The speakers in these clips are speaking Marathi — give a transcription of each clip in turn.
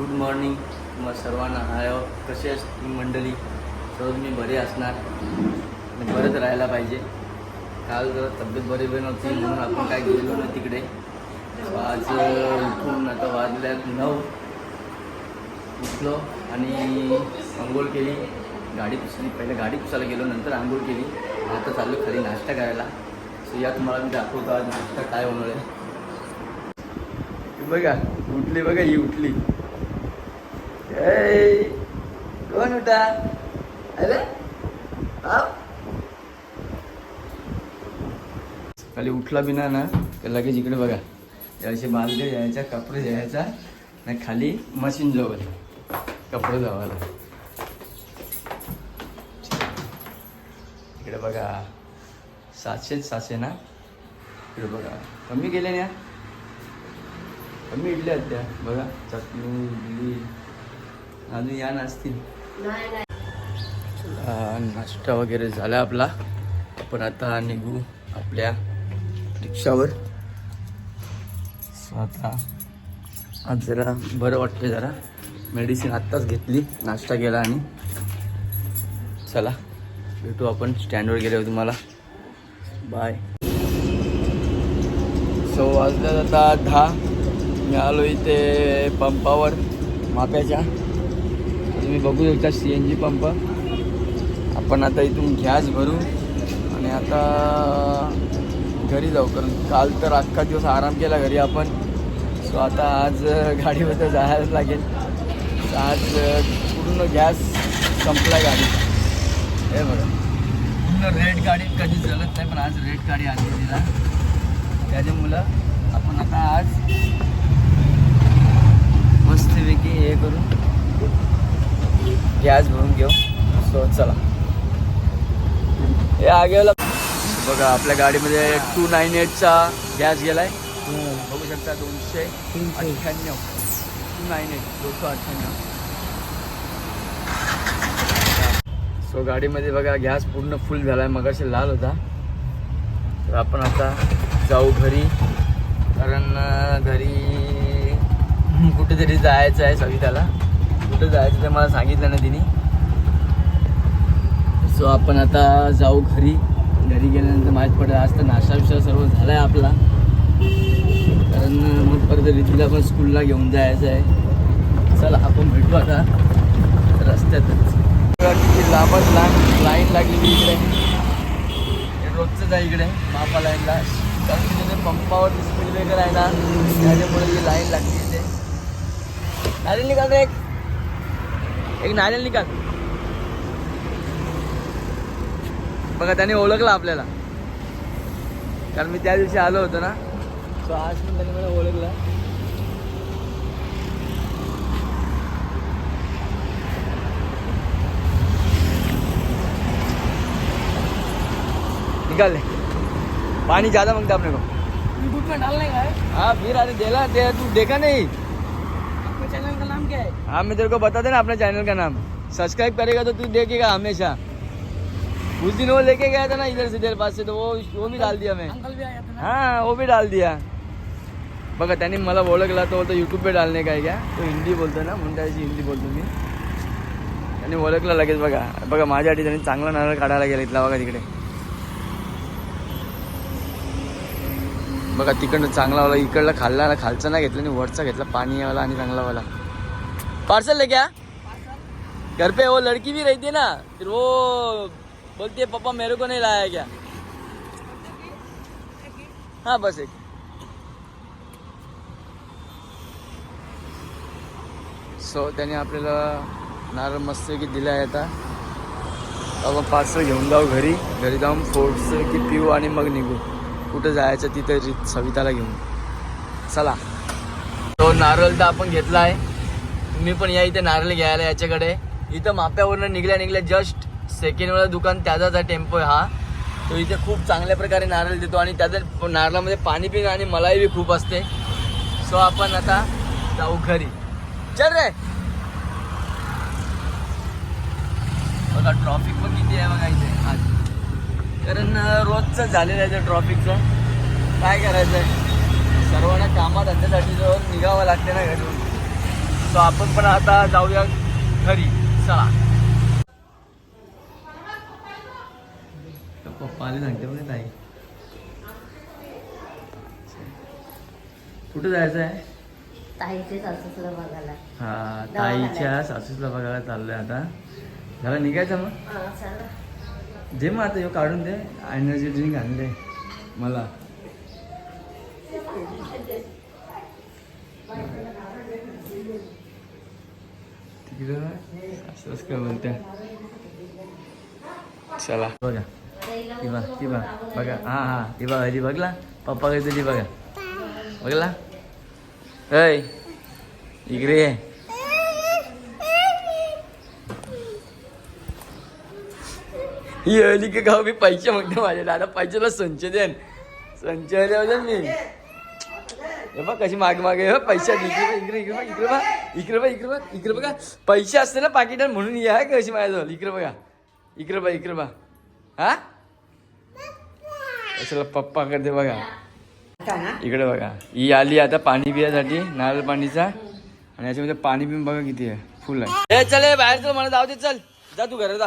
गुड मॉर्निंग तुम्हा सर्वांना हाय हो. कसे असतील मंडळी? सर्व तुम्ही बरे असणार? आणि बरंच राहायला पाहिजे. काल जरा तब्येत बरी बरी नव्हती म्हणून आपण काय गेलो नाही तिकडे. आज उठून आता वाजल्यात नऊ. उठलो आणि आंघोळ केली. गाडी पुसली. पहिले गाडी पुसायला गेलो नंतर आंघोळ केली. आता चाललो खाली नाश्ता करायला. सो या तुम्हाला मी दाखवतो आज नाश्ता काय होणार आहे. बघा उठली बघा ही उठली. कोण उठा अरे खाली उठला बिना ना तर लगेच इकडे बघा. याचे बांधले यायचा कपडे यायचा आणि खाली मशीन जवळ. कपडे धुवायला. इकडे बघा. सातशेच सातशे ना? इकडे बघा. कमी गेले ना कमी इडल्या आहेत त्या. बघा. चटणी इडली. अजून या नसतील नाश्ता वगैरे झाला आपला. आपण आता निघू आपल्या रिक्षावर. आता आज जरा बरं वाटतं जरा. मेडिसिन आत्ताच घेतली नाश्ता केला आणि चला भेटू आपण स्टँडवर गेल्यावर तुम्हाला. बाय सो वाजल्यात आता दहा. मी आलो इथे पंपावर माप्याच्या तुम्ही बघू शकता सी एन जी पंप. आपण आता इथून गॅस भरू आणि आता घरी जाऊ कारण काल तर अख्खा दिवस आराम केला घरी आपण. सो आता आज गाडीमध्ये जायलाच लागेल. तर आज पूर्ण गॅस संपला गाडी. हे बघा. पूर्ण रेड गाडी कधी जलत नाही पण आज रेड गाडी आणली तिला त्याच्यामुळं आपण आता आज मस्तपैकी हे करू. गॅस भरून घेऊ. सो चला. हे आगेला बघा आपल्या गाडीमध्ये टू नाईन एटचा गॅस गेलाय. बघू शकता दोनशे अठ्ठ्याण्णव. टू नाईन एट दोनशे अठ्ठ्याण्णव. सो गाडीमध्ये बघा गॅस पूर्ण फुल झालाय. मगाशी लाल होता. तर आपण आता जाऊ घरी. कारण घरी कुठेतरी जायचं आहे सविताला. कुठं जायचं ते मला सांगितलं ना तिने. सो आपण आता जाऊ घरी. घरी गेल्यानंतर माहीत पडेल आज तर नाश्ता विषय सर्व झाला आहे आपला. कारण मग परत रितीला पण स्कूलला घेऊन जायचं आहे. चला आपण भेटू आता रस्त्यातच. किती लांबच लांब लाईन लागलेली इकडे. रोजचंच आहे इकडे मापा लाईनला कारण की तिथे पंपावर स्पीड ब्रेकर आहे ना त्याच्यामुळे ही लाईन लागली इथे. अरे निघाल एक एक नारियल निकाल. बघा त्याने ओळखलं आपल्याला. कारण मी त्या दिवशी आलो होतो ना. सो आज पण त्याने मला ओळखलं. निकाल ले पानी ज्यादा मांगता अपने को यूट्यूब में डालने का है हाँ फिर अरे देला दे तू देखा नहीं. चैनल क्या है। हाँ मैं तेरे को बता देना अपने चैनल का नाम। सब्सक्राइब करेगा तो तू देखेगा हमेशा। उस दिन वो लेके गया था ना इधर से देर पास से तो वो वो भी डाल दिया मैं। अंकल भी आया था ना? हाँ वो भी डाल दिया। बघा त्याने मला ओळखला तो बोलतो यूट्यूब पे डालने का आहे क्या? तो हिंदी बोलतो ना म्हणून त्याची हिंदी बोलतो मी। त्याने ओळखलं लगेच बघा। बघा माझ्यासाठी त्याने चांगला नारळ काढायला गेला इथला बघा तिकडे. बघा तिकडनं चांगला वाला इकडला खाल्ला खालचा नाही घेतला आणि वरचा घेतला पाणी वाला आणि चांगला वाला. पार्सल लेके क्या? घर पे वो लड़की भी रहती है ना फिर वो बोलती है पापा मेरे को नहीं लाया क्या? हाँ बस एक। सो त्याने आपल्याला नारळ मस्त की दिला आहे आता. आपण पार्सल घेऊन जाऊ घरी. घरी जाऊन फोर्स की पिऊ आणि मग निघू. कुठं जायचं तिथं सविताला घेऊन. चला. तो नारळ तर आपण घेतला आहे. तुम्ही पण या इथे नारळ घ्यायला याच्याकडे. इथं माप्यावरनं निघल्या निघल्या जस्ट सेकंडवाला दुकान त्याचाच आहे टेम्पो आहे हा. तो इथे खूप चांगल्या प्रकारे नारळ देतो आणि त्याच्या नारळामध्ये पाणी पिणं आणि मलाई बी खूप असते. सो आपण आता जाऊ घरी. चल रे! बघा ट्रॉफिक पण किती आहे बघा इथे. आज. कारण रोजचं झालेलं आहे ते ट्रॉफिकचं काय करायचं आहे सर्वांना कामात धंद्यासाठी जवळ निघावं लागते ना घरून. सो आपण पण आता जाऊया घरी चला. पप्पा आले सांगते बघ ताई. कुठं जायचं आहे ताईचे सासूसला बघायला. हा ताईच्या सासूला बघायला चाललोय आता. झाला निघायचं मग? हा, चला. दे मग आता ह्यो काढून दे. एनर्जी ड्रिंक आणले मला. असंच काय बोलत्या चला बघा ती बघ ती बघ बघा हा हा ती बघा ती बघला पप्पा काय तुझी बघा बघला ऐ इकडे ये ही अली का गाव मी पैसे मागते माझे दादा पैशाला संच देन संच आले मी हे बघ कशी मागे मागे हे पैसे आले. इकडे बघ, इकडे बघ, इकडे बघ इकडे बघ इकडे बघ इकडे बघा. पैसे असते ना पाकिटात म्हणून या आहे कशी माझ्याजवळ. इकडे बघा. इकडे बघा इकडे बघा. हा? कशाला पप्पा करते बघा. इकडे बघा. ही आली आता पाणी पिण्यासाठी नारळ पाणीचा. आणि याच्यामध्ये पाणी पिऊन बघा किती आहे. फुल आहे. ए चल ए, बाहेर चल मला जाऊ दे चल. जा तू घरात जा.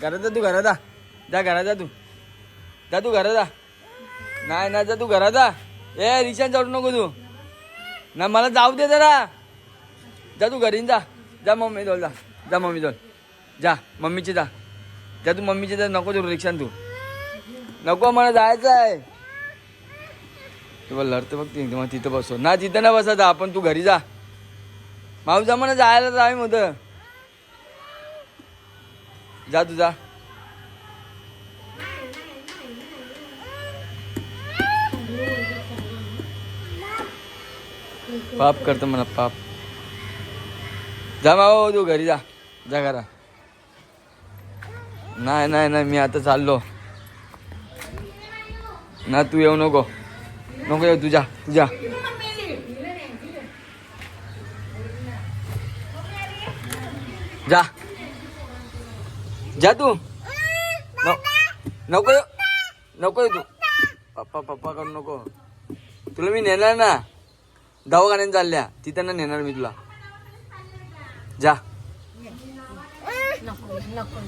घरात जा तू घरात जा. जा घरात जा तू. जा तू घरात जा. नाही ना जा तू घरात जा. ए रिक्षा चढू नको तू. ना मला जाऊ दे जरा. जा तू घरी जा. जा मम्मी जवळ जा. जा मम्मी जवळ. जा मम्मीची जा. जा तू मम्मीची जा. नको तू रिक्षान तू. नको मला जायचं आहे तू लढतं बघ ती मग तिथं बसव. ना तिथं ना बसा जा आपण तू घरी जा. माऊ जा म्हणा जायला जाय मग. जा तू जा. पाप करतो म्हणा पाप. जा भाऊ तू घरी जा. जा घरा. नाही नाही नाही मी आता चाललो. ना तू येऊ नको. नको येऊ तुझ्या तुझ्या जा. जा. तू. नको येऊ. नको येऊ तू. पप्पा पप्पा करू नको. तुला मी नेणार ना. दवाखान्यात चालल्या. तिथं ना नेणार मी तुला. जा. नको नको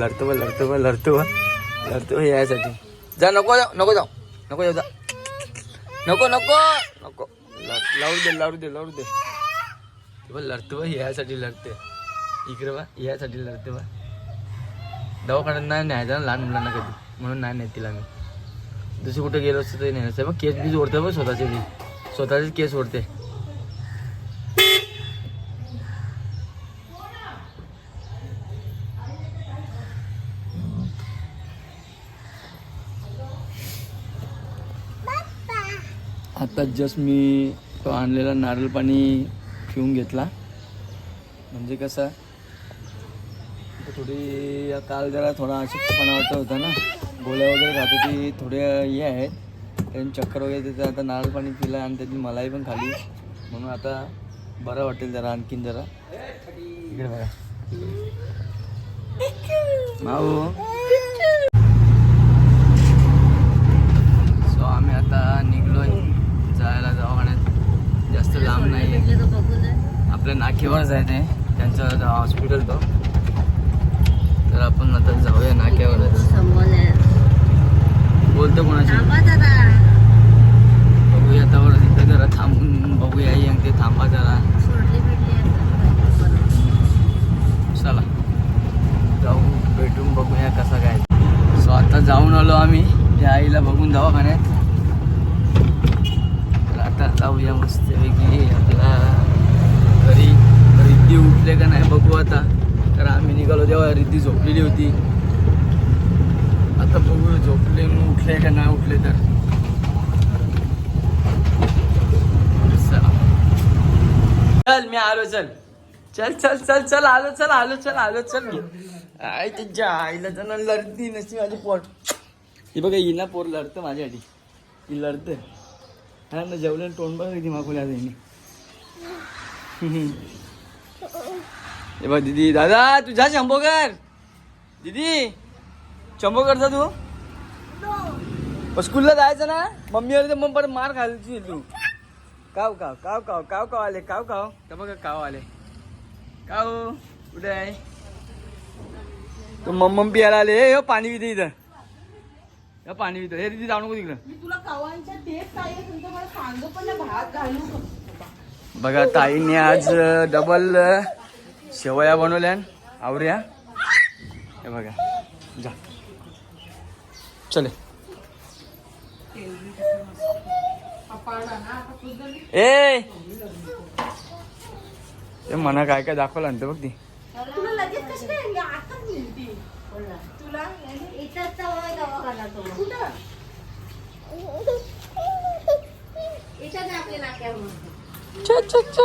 लढतो बा लढतो बा लढतो बा लढतो बा यासाठी. जा नको जाऊ नको जाऊ. नको जाऊ जा. नको नको. नको. लावू दे लावू दे लावू दे. बा लढतो बा यासाठी लढते. इकडे बा यासाठी लढते बा दवाखान्यात नाही न्यायचं ना लहान मुलांना कधी. म्हणून नाही नेत तिला मी. दुसरी कुठे गेलो असतो तरी नाही बघ केस बीज ओढते बघ स्वतःचे बी. स्वतःचे केस ओढते. आता जस्ट मी तो आणलेला नारळ पाणी पिऊन घेतला. म्हणजे कसं थोडी काल जरा थोडा अशक्तपणा वाटत होता ना. गोळ्या वगैरे खात होती थोड्या हे आहेत. कारण चक्कर वगैरे तिथं आता नारळ पाणी पिलं आणि त्याची मलाई पण खाली. म्हणून आता बरं वाटेल जरा आणखीन जरा. इकडे बघा. भाऊ. सो आम्ही आता निघलोय. जायला दवाखान्यात. जास्त लांब नाही. आपल्या नाक्यावरच आहे. ते त्यांचं हॉस्पिटल तो. तर आपण आता जाऊया नाक्यावरच बोलतो कोणाशी? बघूया त्यावर तिथं जरा थांबून बघूया. यंग ते थांबा जरा. आता. चला. जाऊ भेटून बघूया कसा काय. सो आता जाऊन आलो आम्ही त्या आईला बघून दवाखान्यात. आता जाऊया मस्तपैकी आपला. घरी रिद्धी उठले का नाही बघू आता. तर आम्ही निघालो तेव्हा रिद्धी झोपलेली होती. आता बघू झोपले उठले का नाही उठले तर. चला. चल मी आलो चल. चल चल चल चल आलो चल आलो चल आलो चल. आय त्यांच्या आईला जण लढती नसती माझी पोट. ही बघा ही ना पोर लढतं माझ्यासाठी. ही लढतं. हा ना जेवलं तोंड बघ किती मागवल्या त्यांनी हे बघ दीदी दादा तू जा कर दीदी शंभो करता तू. स्कूलला जायचं ना मम्मी आली तर मग परत मार खालची तू. काव काव काव काव काव काव आले काव काव. तर बघा काव आले. काव कुठे आहे? तो मम्मी पियाला आले. हे हो पाणी पिते इथं. हे पाणी पितं हे तिथे जाऊ नको तिकडं. मी तुला कवांच्या तेच काय आहे तुमचं मला सांगतो पण ना भात घालू बघा ताईने आज डबल शेवया बनवल्या आवऱ्या हे बघा. जा. चले. ए! ते म्हणा काय काय दाखवलं ना ते बघ ती. तुला लगेच कशी काय आता मिळते बोला. तुला? इथंच तर होय दवाखाना तो. कुठं? इथंच आहे आपल्या नाक्यावर. च च च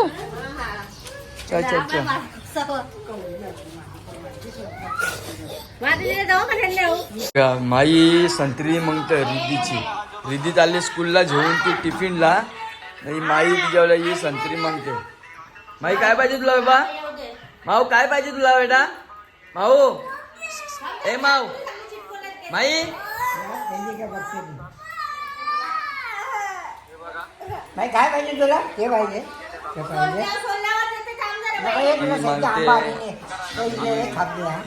हा, माई संत्री मग तर रिद्धीची. रिद्धी चालली स्कूलला घेऊन ती टिफिनला. नाही माई तिच्यावर ही संत्री मागते माई काय पाहिजे तुला बाबा? माऊ काय पाहिजे तुला बेटा? माऊ ए माऊ. माई. नाही काय पाहिजे तुला? ते पाहिजे. ते पाहिजे.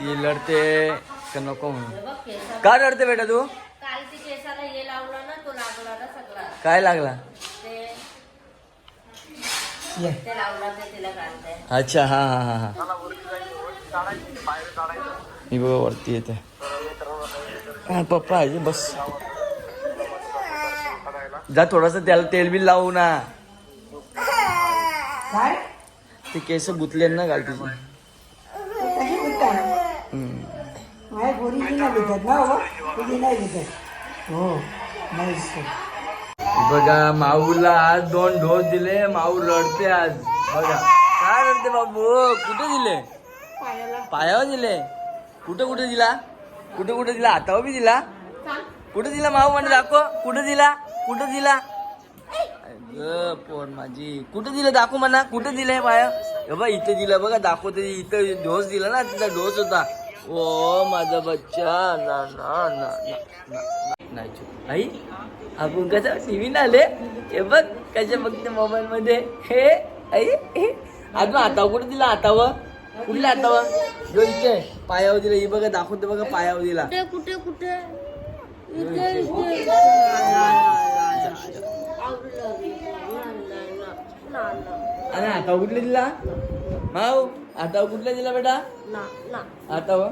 हे लढते का नको म्हणून. का रडते बेटा तू? काय लागला? ते ये. ते लावला ते तिला काढताय अच्छा हा हा हा हा. मी बघा वरती येते हा पप्पा आहे बस जा थोडस त्याला तेल बिल लावू ना काय ते केस गुतले ना घाल तुझी माझ्या नाही ना नाही हो नाही. बघा माऊला आज दोन डोस दिले माऊ रडते आज. बघा. काय रडते बाबू? कुठे दिले? पायावर दिले. कुठं कुठं दिला? कुठं कुठं दिला? हातावर बी दिला? कुठं दिला माऊ? म्हणजे दाखव. कुठं दिला? कुठं दिला? अगं, पोर माझी. कुठं दिलं दाखव म्हणा. कुठं दिलंय बाया? हे इथं दिलं बघा दाखवते. इथं डोस दिला ना तिचा डोस होता. ओ माझा बच्चा. ना ना ना ना, नाही आई आपण कसं टीव्ही आले हे बघ कशा बघते मोबाईल मध्ये? हे आई अजून आता कुठं दिला? आतावं कुठल्या हातावर जो इथे पायावर दिला ही बघा दाखवते बघा पायावर दिला कुठे कुठे? आणि हातावर कुठले दिला? माऊ हातावर कुठला दिला बेटा? हातावर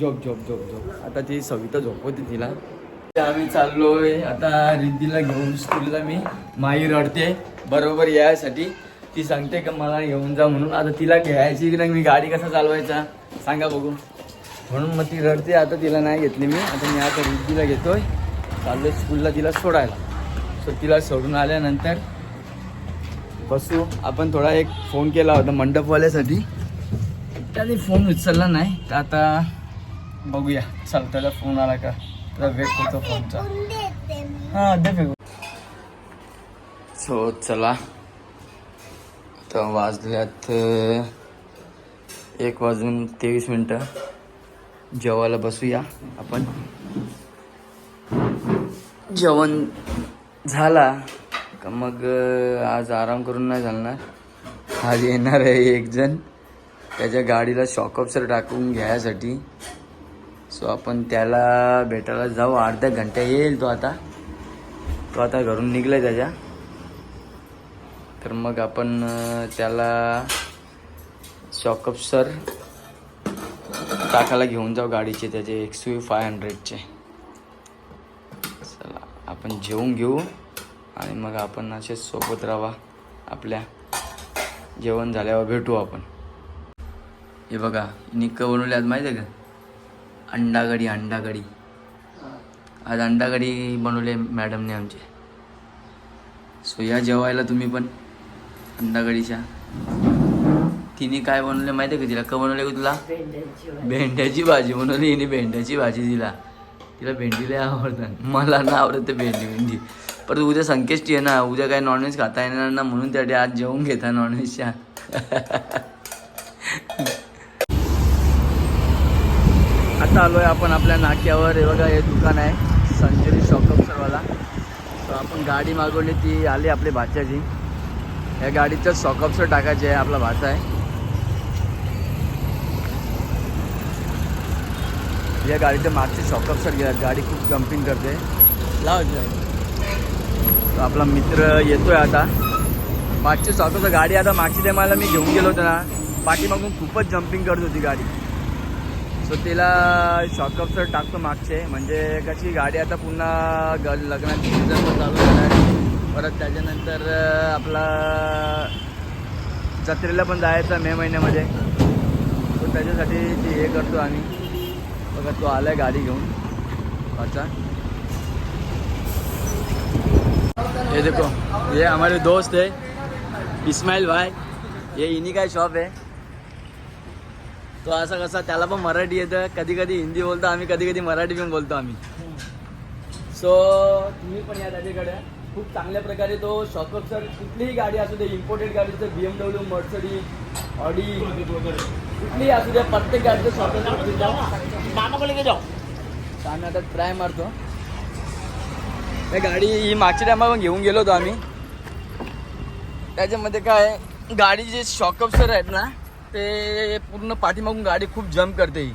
झोप झोप झोप झोप. आता ती सविता झोपवते तिला. आम्ही चाललोय. आता रिद्धीला घेऊन स्कूलला मी माई रडते बरोबर यायसाठी ती सांगते का मला घेऊन जा म्हणून. आता तिला घ्यायची की नाही? मी गाडी कसा चालवायचा? सांगा बघू. म्हणून मग ती रडते. आता तिला नाही घेतली मी. आता मी आता रिद्धीला घेतोय. चाललोय स्कूलला तिला सोडायला. सो तिला सोडून आल्यानंतर बसू. आपण थोडा एक फोन केला होता मंडपवाल्यासाठी. त्याने फोन उचलला नाही. तर आता बघूया. चल त्याला फोन आला का? त्याला वेट करतो फोनचा हा दे सो चला. तर वाजल्यात एक वाजून तेवीस मिनटं. जेवायला बसूया आपण. जेवण झाला का मग आज आराम करून नाही चालणार आज येणार आहे एक जण त्याच्या गाडीला शॉकअपसर टाकून घ्यायसाठी. सो आपण त्याला भेटायला जाऊ. अर्ध्या घंट्या येईल तो आता. तो आता घरून निघलाय त्याच्या. तर मग आपण त्याला त्याला शॉकअपसर टाकायला घेऊन जाऊ गाडीचे त्याचे एक्स यू फाय हंड्रेडचे चला आपण जेवून घेऊ आणि मग आपण असे सोबत राहा आपल्या जेवण झाल्यावर भेटू आपण. हे बघा निक्क बनवले आज माहिती आहे का? अंडागडी अंडागडी. आज अंडागडी बनवले मॅडमने आमचे. सो या जेवायला तुम्ही पण अंडागडीच्या तिने काय बनवले माहिती आहे का तिला? का बनवले का तुला? भेंड्याची भाजी. बनवली. हिने भेंड्याची भाजी दिला. तिला भेंडी लय आवडतात. मला ना आवडत ते भेंडी भेंडी. परत उद्या संकेष्टी आहे ना. उद्या काय नॉनव्हेज खाता येणार ना म्हणून त्यासाठी आज जेवून घेता नॉनव्हेजच्या आता आलोय आपण आपल्या नाक्यावर. हे बघा हे दुकान आहे. संजरी शॉकअप सर्वाला तर आपण गाडी मागवली. ती आली आपली भाच्याची. या गाडीचं सॉकअपचं टाकायचे आहे आपला भाचा आहे. या गाडीच्या मागचे शॉकअपसर गेला गाडी खूप जम्पिंग करते. लाव आपला मित्र येतोय आता. मागची शॉकअपचं गाडी आता मागची टायमाला मी घेऊन गेलो होतो ना. पाठीमागून खूपच जम्पिंग करत होती गाडी. सो तिला शॉकअपसर टाकतो मागचे. म्हणजे कशी गाडी आता पुन्हा ग लग्नाची सीझन पण चालू झाला आहे. परत त्याच्यानंतर आपला जत्रेला पण जायचं मे महिन्यामध्ये. तो त्याच्यासाठी ती हे करतो आम्ही. बघा तो आलाय गाडी घेऊन. अच्छा हे देखो ये हमारे दोस्त है इस्माईल भाई. हे इनी काय शॉप आहे तो असं कसा त्याला पण मराठी येतं. कधी कधी हिंदी बोलतो आम्ही कधी कधी मराठी पण बोलतो आम्ही. सो तुम्ही पण या त्याच्याकडे. खूप चांगल्या प्रकारे तो शॉकअप सर कुठलीही गाडी असू दे इम्पोर्टेड गाडी तर B M W Mercedes Audi कुठलीही असू द्या प्रत्येक गाडीचं शॉकअप छान आता ट्राय मारतो. त्या गाडी ही मागच्या टायमा पण घेऊन गेलो होतो आम्ही. त्याच्यामध्ये काय गाडी जे शॉकअप सर आहेत ना ते पूर्ण पाठीमागून गाडी खूप जम्प करते ही.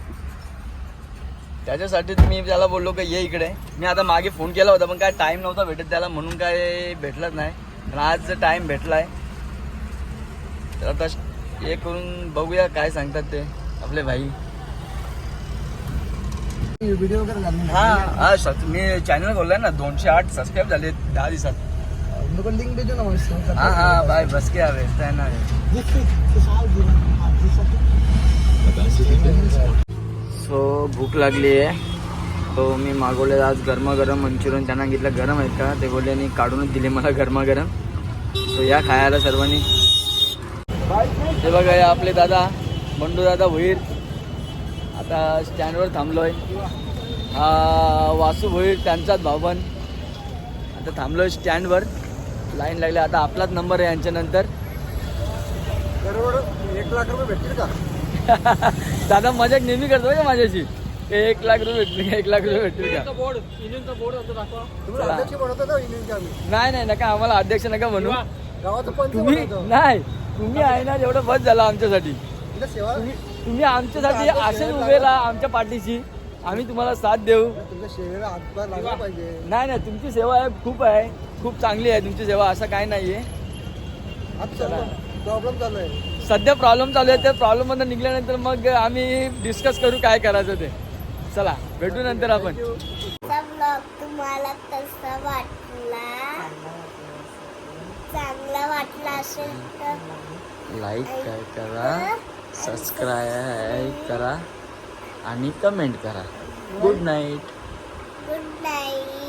त्याच्यासाठी मी त्याला बोललो की ये इकडे. मी आता मागे फोन केला होता पण काय टाईम नव्हता भेटत त्याला म्हणून काय भेटलाच नाही. पण आज टाईम भेटलाय तर आता हे करून बघूया काय सांगतात ते आपले भाई. व्हिडिओ हा हा सर मी चॅनल खोललाय ना दोनशे आठ सबस्क्राईब झाले दहा दिवसात. लिंक ना हा हा बाय बस के हवे येणार सो भूक लागली आहे. तो मी मागवले आज गरमागरम मंचुरियन. त्यांना घेतलं गरम आहेत का? ते बोलले आणि काढूनच दिले मला गरमागरम. सो या खायला सर्वांनी. ते बघा या आपले दादा बंडू दादा भोईर. आता स्टँडवर थांबलोय. आहे वासू भोईर त्यांचाच भावन आता थांबलोय स्टँडवर लाईन लागली. आता आपलाच नंबर आहे यांच्यानंतर. एक लाख रुपये भेटतील का? दादा मजाक नेहमी करतो का माझ्याशी? एक लाख रुपये भेटतील का एक लाख रुपये भेटतील का? तुम्ही चला. अध्यक्ष बनवतो ना युनियनचे आम्ही? नाही नाही नका आम्हाला अध्यक्ष नका म्हणू गावाचं पंच तुम्ही बनवतो? नाही तुम्ही आहे ना एवढं बस झालं आमच्यासाठी. तिला सेवा तुम्ही तुम्ही आमच्यासाठी असेच उभे राहा आमच्या पाठीशी. आम्ही तुम्हाला साथ देऊ. तुमच्या हातभार लागला पाहिजे. नाही नाही तुमची सेवा आहे खूप आहे. खूप चांगली आहे तुमची सेवा असं काय नाही आहे आज प्रॉब्लेम चालू आहे. सध्या प्रॉब्लेम चालू आहे त्या प्रॉब्लेम मधून निघल्यानंतर मग आम्ही डिस्कस करू काय करायचं ते. चला भेटू नंतर आपण. आजचा ब्लॉग तुम्हाला कसा वाटला? चांगला वाटला असेल तर? लाईक काय करा सबस्क्राईब करा आणि कमेंट करा. Good night good night